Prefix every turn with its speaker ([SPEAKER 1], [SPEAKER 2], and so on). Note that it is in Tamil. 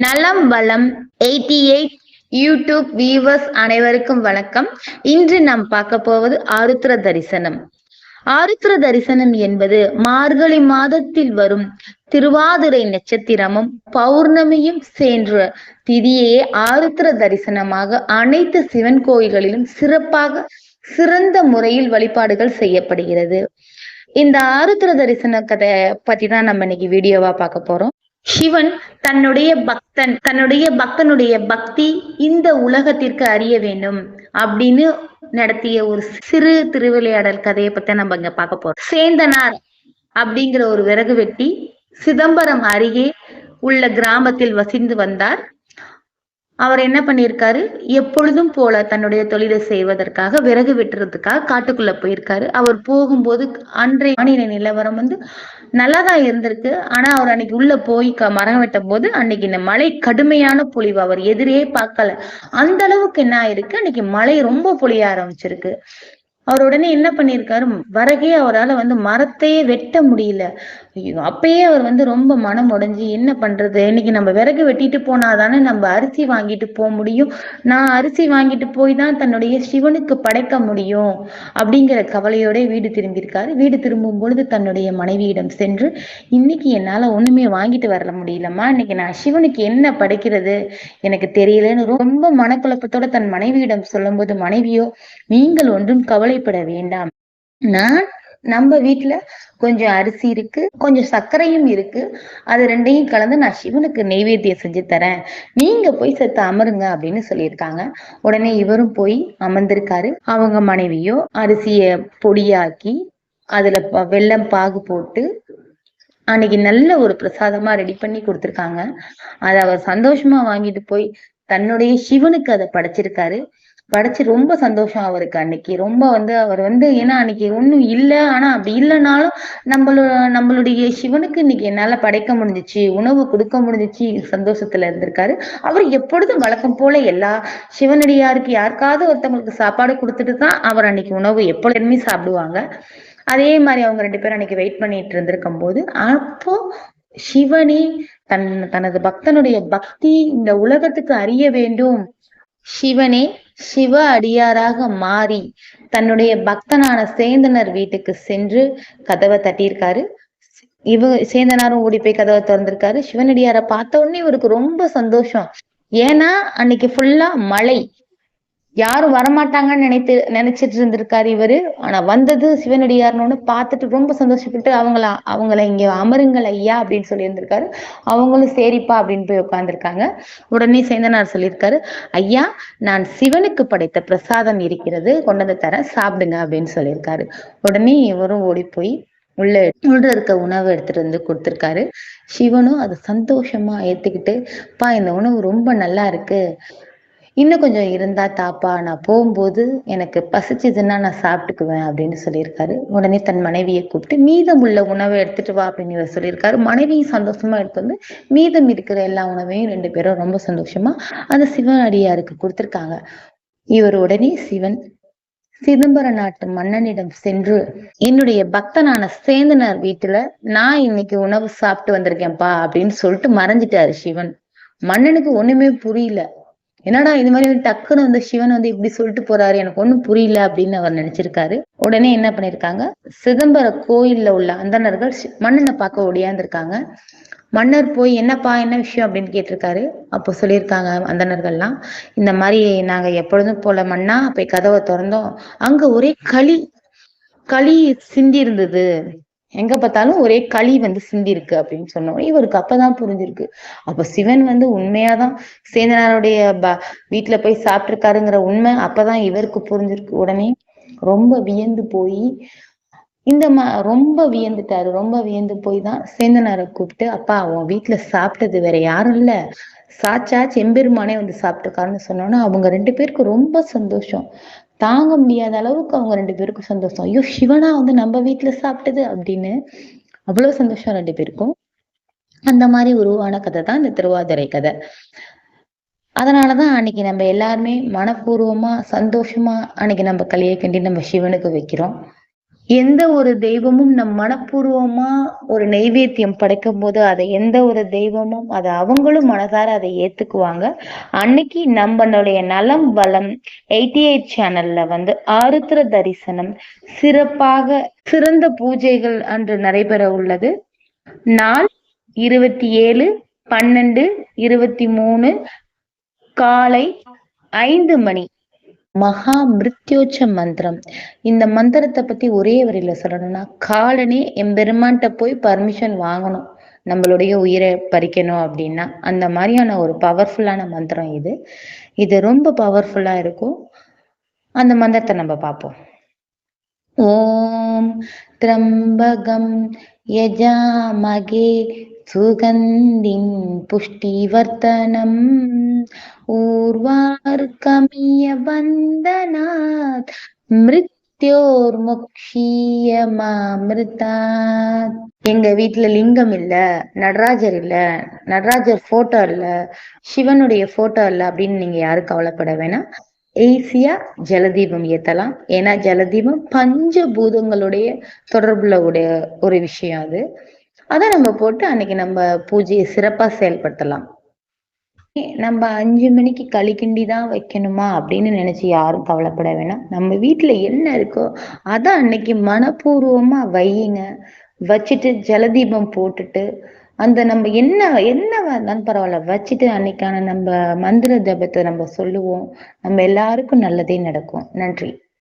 [SPEAKER 1] நலம் வளம் எயிட்டி எயிட் யூடியூப் வியூவர்ஸ் அனைவருக்கும் வணக்கம். இன்று நாம் பார்க்க போவது ஆருத்ர தரிசனம். ஆருத்ர தரிசனம் என்பது மார்கழி மாதத்தில் வரும் திருவாதிரை நட்சத்திரமும் பௌர்ணமியும் சென்ற திதியே ஆருத்ர தரிசனமாக அனைத்து சிவன் கோயில்களிலும் சிறப்பாக சிறந்த முறையில் வழிபாடுகள் செய்யப்படுகிறது. இந்த ஆருத்ர தரிசன கதை பத்தி தான் நம்ம இன்னைக்கு வீடியோவா பார்க்க போறோம். சிவன் தன்னுடைய பக்தன் தன்னுடைய பக்தனுடைய பக்தி இந்த உலகத்திற்கு அறிய வேண்டும் அப்படின்னு நடத்திய ஒரு சிறு திருவிளையாடல் கதையை பத்தி நம்ம இங்க பார்க்க போறோம். சேந்தனார் அப்படிங்கிற ஒரு விறகு வெட்டி சிதம்பரம் அருகே உள்ள கிராமத்தில் வசிந்து வந்தார். அவர் என்ன பண்ணியிருக்காரு? எப்பொழுதும் போல தன்னுடைய தொழிலை செய்வதற்காக விறகு வெட்டுறதுக்காக காட்டுக்குள்ள போயிருக்காரு. அவர் போகும்போது அன்றைய வானிலை நிலவரம் வந்து நல்லாதான் இருந்திருக்கு. ஆனா அவர் அன்னைக்கு உள்ள போய் மரம் வெட்டும் போது அன்னைக்கு இந்த மழை கடுமையான பொழிவு. அவர் எதிரே பார்க்கல. அந்த அளவுக்கு என்ன ஆயிருக்கு? அன்னைக்கு மழை ரொம்ப பொழிய ஆரம்பிச்சிருக்கு. அவர் உடனே என்ன பண்ணியிருக்காரு? வரகே அவரால வந்து மரத்தையே வெட்ட முடியல. ஐயோ அப்பயே அவர் வந்து ரொம்ப மனம் உடைஞ்சு என்ன பண்றது? இன்னைக்கு நம்ம விறகு வெட்டிட்டு போனாதானே நம்ம அரிசி வாங்கிட்டு போக முடியும். நான் அரிசி வாங்கிட்டு போய் தான் தன்னுடைய சிவனுக்கு படைக்க முடியும் அப்படிங்கிற கவலையோட வீடு திரும்பியிருக்காரு. வீடு திரும்பும் பொழுது தன்னுடைய மனைவியிடம் சென்று இன்னைக்கு என்னால ஒண்ணுமே வாங்கிட்டு வரல முடியலம்மா. இன்னைக்கு நான் சிவனுக்கு என்ன படைக்கிறது? எனக்கு தெரியலன்னு ரொம்ப மனக்குழப்பத்தோட தன் மனைவியிடம் சொல்லும்போது மனைவியோ நீங்கள் ஒன்றும் கவலை கவலைப்பட வேண்டாம். நான் நம்ம வீட்டுல கொஞ்சம் அரிசி இருக்கு கொஞ்சம் சர்க்கரையும் இருக்கு. அது ரெண்டையும் கலந்து நான் சிவனுக்கு நெய்வேத்தியம் செஞ்சு தரேன். நீங்க போய் செத்து அமருங்க அப்படின்னு சொல்லியிருக்காங்க. உடனே இவரும் போய் அமர்ந்திருக்காரு. அவங்க மனைவியோ அரிசிய பொடியாக்கி அதுல வெள்ளம் பாகு போட்டு அன்னைக்கு நல்ல ஒரு பிரசாதமா ரெடி பண்ணி கொடுத்துருக்காங்க. அதை அவர் சந்தோஷமா வாங்கிட்டு போய் தன்னுடைய சிவனுக்கு அதை படைச்சிருக்காரு. படைச்சு ரொம்ப சந்தோஷம் அவருக்கு அன்னைக்கு. ரொம்ப வந்து அவர் வந்து ஏன்னா அன்னைக்கு ஒண்ணும் இல்ல. ஆனா அப்படி இல்லைனாலும் நம்மளோட நம்மளுடைய சிவனுக்கு இன்னைக்கு என்னால படைக்க முடிஞ்சுச்சு உணவு கொடுக்க முடிஞ்சுச்சு சந்தோஷத்துல இருந்திருக்காரு. அவர் எப்பொழுதும் வழக்கம் போல எல்லா சிவனடியாருக்கு யாருக்காவது ஒருத்தவங்களுக்கு சாப்பாடு கொடுத்துட்டு தான் அவர் அன்னைக்கு உணவு எப்பொழுதுமே சாப்பிடுவாங்க. அதே மாதிரி அவங்க ரெண்டு பேரும் அன்னைக்கு வெயிட் பண்ணிட்டு இருந்திருக்கும் போது அப்போ சிவனே தன் தனது பக்தனுடைய பக்தி இந்த உலகத்துக்கு அறிய வேண்டும். சிவனே சிவ அடியாராக மாறி தன்னுடைய பக்தனான சேந்தனர் வீட்டுக்கு சென்று கதவை தட்டியிருக்காரு. இவ சேந்தனாரும் ஓடி போய் கதவை திறந்திருக்காரு. சிவனடியார பார்த்த உடனே இவருக்கு ரொம்ப சந்தோஷம். ஏன்னா அன்னைக்கு ஃபுல்லா மழை. யாரும் வரமாட்டாங்கன்னு நினைத்து நினைச்சிட்டு இருந்திருக்காரு இவரு. ஆனா வந்தது சிவனடியார்னு பார்த்துட்டு ரொம்ப சந்தோஷப்பட்டு அவங்கள அவங்கள இங்க அமருங்கள் ஐயா அப்படின்னு சொல்லி இருந்திருக்காரு அவங்களும் சரிப்பா அப்படின்னு போய் உட்கார்ந்திருக்காங்க. உடனே சேந்தனார் சொல்லியிருக்காரு ஐயா நான் சிவனுக்கு படைத்த பிரசாதம் இருக்கிறது கொண்டு வந்து தரேன் சாப்பிடுங்க அப்படின்னு சொல்லியிருக்காரு. உடனே இவரும் ஓடி போய் உள்ள உள்ள இருக்க உணவு எடுத்துட்டு வந்து கொடுத்துருக்காரு. சிவனும் அதை சந்தோஷமா ஏத்துக்கிட்டு பா இந்த உணவு ரொம்ப நல்லா இருக்கு. இன்னும் கொஞ்சம் இருந்தா தாப்பா நான் போகும்போது எனக்கு பசிச்சதுன்னா நான் சாப்பிட்டுக்குவேன் அப்படின்னு சொல்லியிருக்காரு. உடனே தன் மனைவியை கூப்பிட்டு மீதம் உள்ள உணவை எடுத்துட்டு வா அப்படின்னு இவர் சொல்லியிருக்காரு. மனைவியும் சந்தோஷமா எடுத்து வந்து மீதம் இருக்கிற எல்லா உணவையும் ரெண்டு பேரும் ரொம்ப சந்தோஷமா அந்த சிவன் அடியாருக்கு இவர் உடனே சிவன் சிதம்பர நாட்டு மன்னனிடம் சென்று என்னுடைய பக்தனான சேந்தனார் வீட்டுல நான் இன்னைக்கு உணவு சாப்பிட்டு வந்திருக்கேன்ப்பா அப்படின்னு சொல்லிட்டு மறைஞ்சிட்டாரு சிவன். மன்னனுக்கு ஒண்ணுமே புரியல. என்னடா இது மாதிரி வந்து டக்குன்னு வந்து சிவன் வந்து இப்படி சொல்லிட்டு போறாரு எனக்கு ஒண்ணும் புரியல அப்படின்னு அவர் நினைச்சிருக்காரு. உடனே என்ன பண்ணிருக்காங்க? சிதம்பர கோயில்ல உள்ள அந்தணர்கள் மன்னனை பார்க்க ஒடியாந்துருக்காங்க. மன்னர் போய் என்னப்பா என்ன விஷயம்? அப்படின்னு கேட்டிருக்காரு. அப்போ சொல்லியிருக்காங்க அந்தணர்கள்லாம் இந்த மாதிரி நாங்க எப்பொழுதும் போல மன்னா போய் கதவை திறந்தோம். அங்க ஒரே களி களி சிந்தி இருந்தது. எங்க பார்த்தாலும் ஒரே களி வந்து சிந்தி இருக்கு அப்படின்னு சொன்னோம். இவருக்கு அப்பதான் புரிஞ்சிருக்கு. அப்ப சிவன் வந்து உண்மையாதான் சேந்தனாருடைய ப வீட்டுல போய் சாப்பிட்டிருக்காருங்கிற உண்மை அப்பதான் இவருக்கு புரிஞ்சிருக்கு. உடனே ரொம்ப வியந்து போய் இந்த மா ரொம்ப வியந்துட்டாரு. ரொம்ப வியந்து போய் தான் சேந்தனாரை கூப்பிட்டு அப்பா உன் வீட்டுல சாப்பிட்டது வேற யாரும் இல்ல. சாச்சா செம்பெருமானே வந்து சாப்பிட்டுருக்காருன்னு சொன்னோன்னா அவங்க ரெண்டு பேருக்கு ரொம்ப சந்தோஷம். தாங்க முடியாத அளவுக்கு அவங்க ரெண்டு பேருக்கும் சந்தோஷம். ஐயோ சிவனா வந்து நம்ம வீட்டுல சாப்பிட்டது அப்படின்னு அவ்வளவு சந்தோஷம் ரெண்டு பேருக்கும். அந்த மாதிரி உருவான கதை தான் இந்த திருவாதிரை கதை. அதனாலதான் அன்னைக்கு நம்ம எல்லாருமே மனப்பூர்வமா சந்தோஷமா அன்னைக்கு நம்ம கலையை கண்டி நம்ம சிவனுக்கு வைக்கிறோம். எந்த ஒரு தெய்வமும் நம் மனப்பூர்வமா ஒரு நெய்வேத்தியம் படைக்கும் போது அதை எந்த ஒரு தெய்வமும் அதை அவங்களும் மனதார அதை ஏத்துக்குவாங்க. அன்னைக்கு நம்மளுடைய நலம் வளம் எயிட்டி எயிட் சேனல்ல வந்து ஆருத்ர தரிசனம் சிறப்பாக சிறந்த பூஜைகள் அன்று நடைபெற உள்ளது. நாள் இருபத்தி ஏழு பன்னெண்டு இருபத்தி மூணு காலை ஐந்து மணி. மகா மிருத்யோச்ச மந்திரம். இந்த மந்திரத்தை பத்தி ஒரே வரியில சொல்லணும்னா காலனே எம்பெருமான்கிட்ட போய் பர்மிஷன் வாங்கணும். நம்மளுடைய உயிரை பறிக்கணும் அப்படின்னா. அந்த மாதிரியான ஒரு பவர்ஃபுல்லான மந்திரம் இது. இது ரொம்ப பவர்ஃபுல்லா இருக்கும். அந்த மந்திரத்தை நம்ம பார்ப்போம். ஓம் திரம்பகம் யஜாமகே சுகந்தின் புஷ்டிவர்த்தனம். ஊர்வார்கமிய மிருத்தியோர் மிருத்யோர் முக்ஷியமாமிருதாத் எங்க வீட்டுல லிங்கம் இல்ல நடராஜர் இல்ல நடராஜர் போட்டோ இல்ல சிவனுடைய போட்டோ இல்ல அப்படின்னு நீங்க யாரும் கவலைப்பட வேணாம். ஈஸியா ஜலதீபம் ஏத்தலாம். ஏன்னா ஜலதீபம் பஞ்சபூதங்களுடைய தொடர்புல உடைய ஒரு விஷயம் அது. அதை நம்ம போட்டு அன்னைக்கு நம்ம பூஜையை சிறப்பா செயல்படுத்தலாம். நம்ம அஞ்சு மணிக்கு களிக்கிண்டி தான் வைக்கணுமா அப்படின்னு நினைச்சு யாரும் கவலைப்பட வேணாம். நம்ம வீட்டுல என்ன இருக்கோ அதை அன்னைக்கு மனப்பூர்வமா வையுங்க. வச்சுட்டு ஜலதீபம் போட்டுட்டு அந்த நம்ம என்ன என்ன இருந்தாலும் பரவாயில்ல. வச்சுட்டு அன்னைக்கான நம்ம மந்திர ஜபத்தை நம்ம சொல்லுவோம். நம்ம எல்லாருக்கும் நல்லதே நடக்கும். நன்றி.